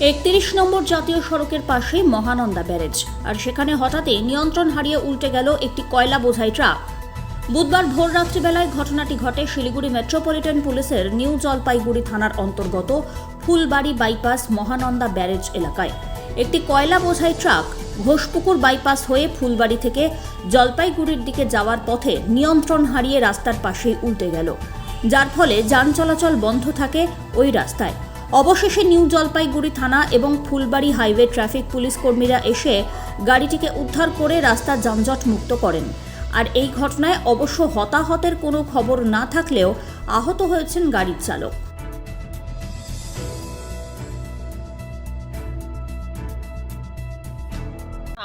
একত্রিশ নম্বর জাতীয় সড়কের পাশে মহানন্দা ব্যারেজ। আর সেখানে হঠাৎই নিয়ন্ত্রণ হারিয়ে উল্টে গেল একটি কয়লা বোঝাই ট্রাক। বুধবার ভোর রাত্রিবেলায় ঘটনাটি ঘটে শিলিগুড়ি মেট্রোপলিটন পুলিশের নিউ জলপাইগুড়ি থানার অন্তর্গত ফুলবাড়ি বাইপাস মহানন্দা ব্যারেজ এলাকায়। একটি কয়লা বোঝাই ট্রাক ঘোষপুকুর বাইপাস হয়ে ফুলবাড়ি থেকে জলপাইগুড়ির দিকে যাওয়ার পথে নিয়ন্ত্রণ হারিয়ে রাস্তার পাশেই উল্টে গেল। যার ফলে যান চলাচল বন্ধ থাকে ওই রাস্তায়। অবশেষে নিউ জলপাইগুড়ি থানা এবং ফুলবাড়ি হাইওয়ে ট্রাফিক পুলিশ কর্মীরা এসে গাড়িটিকে উদ্ধার করে রাস্তা যানজট মুক্ত করেন। আর এই ঘটনায় অবশ্য হতাহতের কোনো খবর না থাকলেও আহত হয়েছেন গাড়ির চালক।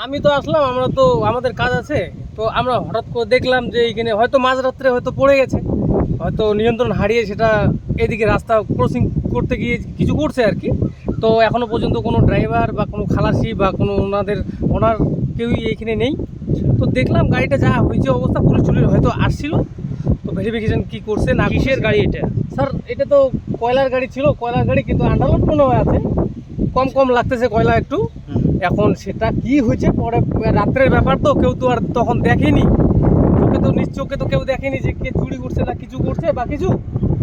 আমি তো আসলাম, আমরা তো, আমাদের কাজ আছে। তো আমরা হঠাৎ করে দেখলাম যে এইখানে হয়তো মাঝরাত্রে হয়তো পড়ে গেছে। হয়তো নিয়ন্ত্রণ হারিয়ে সেটা এদিকে রাস্তা ক্রসিং করতে গিয়ে কিছু করছে আর কি। তো এখনও পর্যন্ত কোনো ড্রাইভার বা কোনো খালাসি বা কোনো ওনাদের ওনার কেউই এইখানে নেই। তো দেখলাম গাড়িটা যা হয়েছে অবস্থা পুলিশ টুলিশ হয়তো আসছিল। তো ভেরিফিকেশন কি করছে না কিসের গাড়ি এটা? স্যার এটা তো কয়লার গাড়ি ছিল কয়লার গাড়ি কিন্তু আন্ডারলোড মনে হয় আছে। কম কম লাগতেছে কয়লা একটু। এখন সেটা কি হয়েছে? পরে রাত্রের ব্যাপার তো কেউ তো আর তখন দেখেনি। চোখে তো নিজ চোখে তো কেউ দেখেনি যে কে চুরি করছে না কিছু করছে বা কিছু।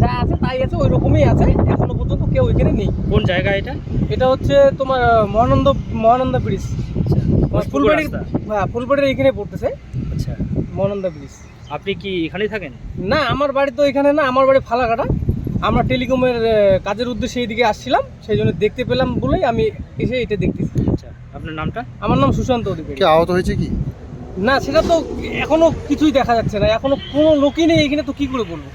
যা আছে তাই আছে ওই রকমই আছে। এখনও পর্যন্ত কেউ এখানে নেই। কোন জায়গা এটা? এটা হচ্ছে তোমার মহানন্দ মহানন্দ ব্রিজ। ফুলবাড়ির রাস্তা। হ্যাঁ ফুলবাড়ির এখানে পড়তেছে। আচ্ছা। মহানন্দ ব্রিজ। আপনি কি এখানেই থাকেন? না আমার বাড়ি তো এখানে না আমার বাড়ি ফালাকাটা। আমরা টেলিকমের কাজের উদ্দেশ্যে এইদিকে আসছিলাম। সেই জন্য দেখতে পেলাম বলেই আমি এসে এটা দেখতেছি। আচ্ছা। আপনার নামটা? আমার নাম সুশান্ত অধিকারী। কি আহত হয়েছে কি? না সেটা তো এখনও কিছুই দেখা যাচ্ছে না। এখনও কোনো লোকই নেই এখানে তো কি করে বলব?